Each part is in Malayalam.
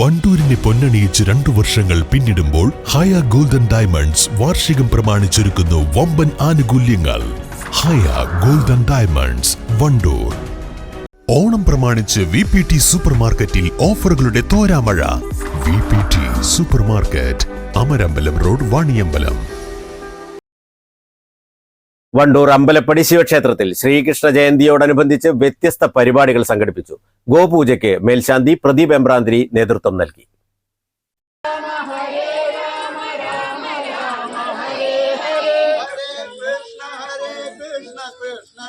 വണ്ടൂരിനെ പൊന്നണിയിച്ച് രണ്ടു വർഷങ്ങൾ പിന്നിടുമ്പോൾ ഹയ ഗോൾഡൻ ഡയമണ്ട്സ് വാർഷികം പ്രമാണിച്ചൊരുക്കുന്നു വമ്പൻ ആനുകൂല്യങ്ങൾ. Haya golden diamonds Wandoor. Onam പ്രമാണിച്ച് വി പി ടി സൂപ്പർ മാർക്കറ്റിൽ ഓഫറുകളുടെ തോരാമഴ. V P T super market Amarambalam road Vaniyambalam. Wandoor Ambalappadi ശിവക്ഷേത്രത്തിൽ ശ്രീകൃഷ്ണ ജയന്തിയോടനുബന്ധിച്ച് വ്യത്യസ്ത പരിപാടികൾ സംഘടിപ്പിച്ചു ഗോപൂജയ്ക്ക് മേൽശാന്തി പ്രദീപ് എംബ്രാന്തിരി നേതൃത്വം നൽകി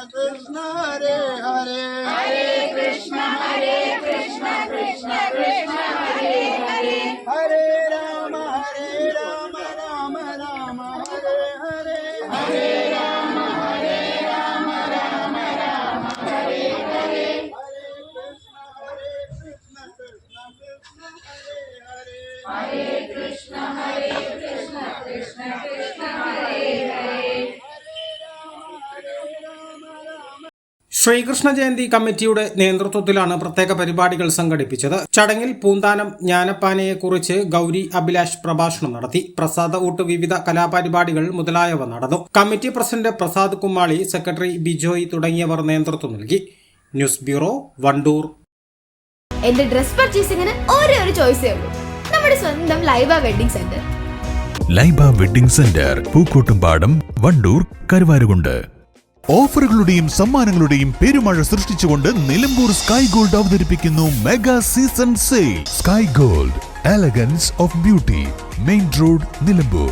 Krishna Hare കൃഷ്ണ ഹരേ കൃഷ്ണ കൃഷ്ണ കൃഷ്ണ ഹരേ ഹരേ. ശ്രീകൃഷ്ണ ജയന്തി കമ്മിറ്റിയുടെ നേതൃത്വത്തിലാണ് പ്രത്യേക പരിപാടികൾ സംഘടിപ്പിച്ചത്. ചടങ്ങിൽ പൂന്താനം ജ്ഞാനപ്പാനയെക്കുറിച്ച് ഗൗരി അഭിലാഷ് പ്രഭാഷണം നടത്തി. പ്രസാദ ഊട്ട് വിവിധ കലാപരിപാടികൾ മുതലായവ നടന്നു. Committee president Prasad Kummali secretary Bijoy തുടങ്ങിയവർ നേതൃത്വം നൽകി. News bureau Wandoor. എന്റെ ഡ്രസ് പർച്ചേസിംഗിന് ഒരേ ഒരു ചോയ്സേ ഉള്ളൂ. നമ്മുടെ സ്വന്തം Laiba wedding centre. Laiba wedding centre Pookkottumpadam Wandoor Karuvarakundu. ഓഫറുകളുടെയും സമ്മാനങ്ങളുടെയും പെരുമഴ സൃഷ്ടിച്ചുകൊണ്ട് നിലമ്പൂർ സ്കൈ ഗോൾഡ് അവതരിപ്പിക്കുന്നു mega season sale. Sky Gold elegance of beauty main road Nilambur.